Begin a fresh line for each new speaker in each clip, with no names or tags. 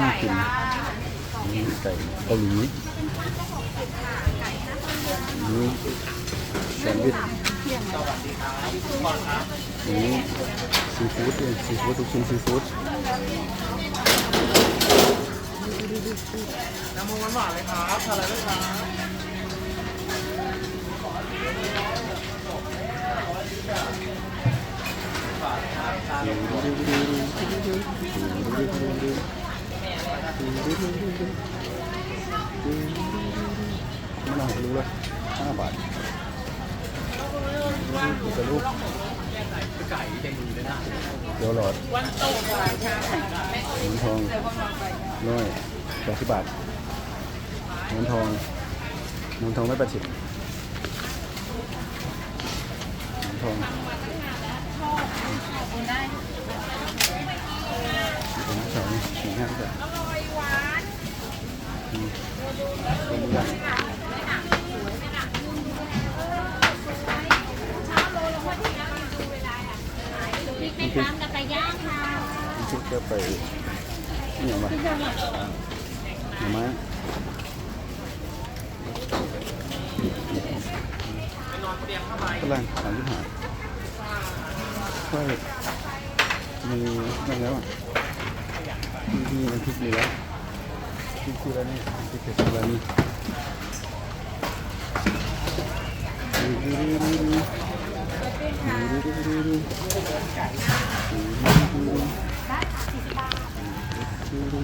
น่ากินนี่ไก่เกาหลีนี่แซนด์วิชนี่ซีฟู้ดด้วยซีฟู้ดทุกชิ้นซีฟู้ด
น้ำมันหวานเลยครับทาอะไรด้วยครับ
ไมันอารู้เลยห้าบาทกระลูก
เดี๋
ยวหลอดเหรียนทองน้อยแปดสิบบาทเงินทองเงินทองไม่ประชิดเหรียญทองสองสี่ห้าบาท
พริกไหมคะกับไก่ย่างค่ะ
คิดจะไปนี่ย่างไรหน่อไม้กำลังสามสิบห้าค่อยมีนั่นแล้วอะมีมีน้ำพริกมีแล้ว กินทีละนี่กินทีละนี่ด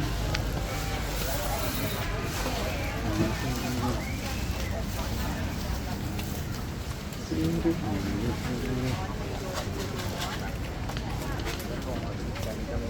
ู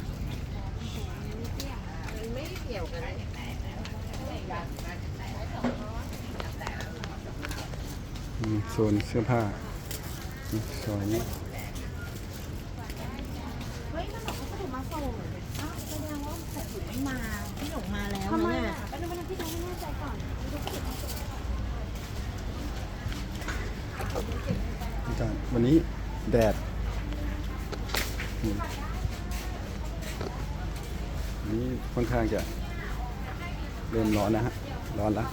โอ้โซนเสื้อผ้านี่ซอยนี้
เฮ้ยมันบอกเขาถูกมาส่งอ้าวแสดงว่าแต่ถูกไม่มาพี่หลงมาแล้ว
ทำไม
นะ
อะเป็นวันที่เราไม่แน่ใจก่อน
อาจารย์วันนี้แดดนี่นี่ค่อนข้างจะเริ่มร้อนนะฮะ ร้อนแล้ว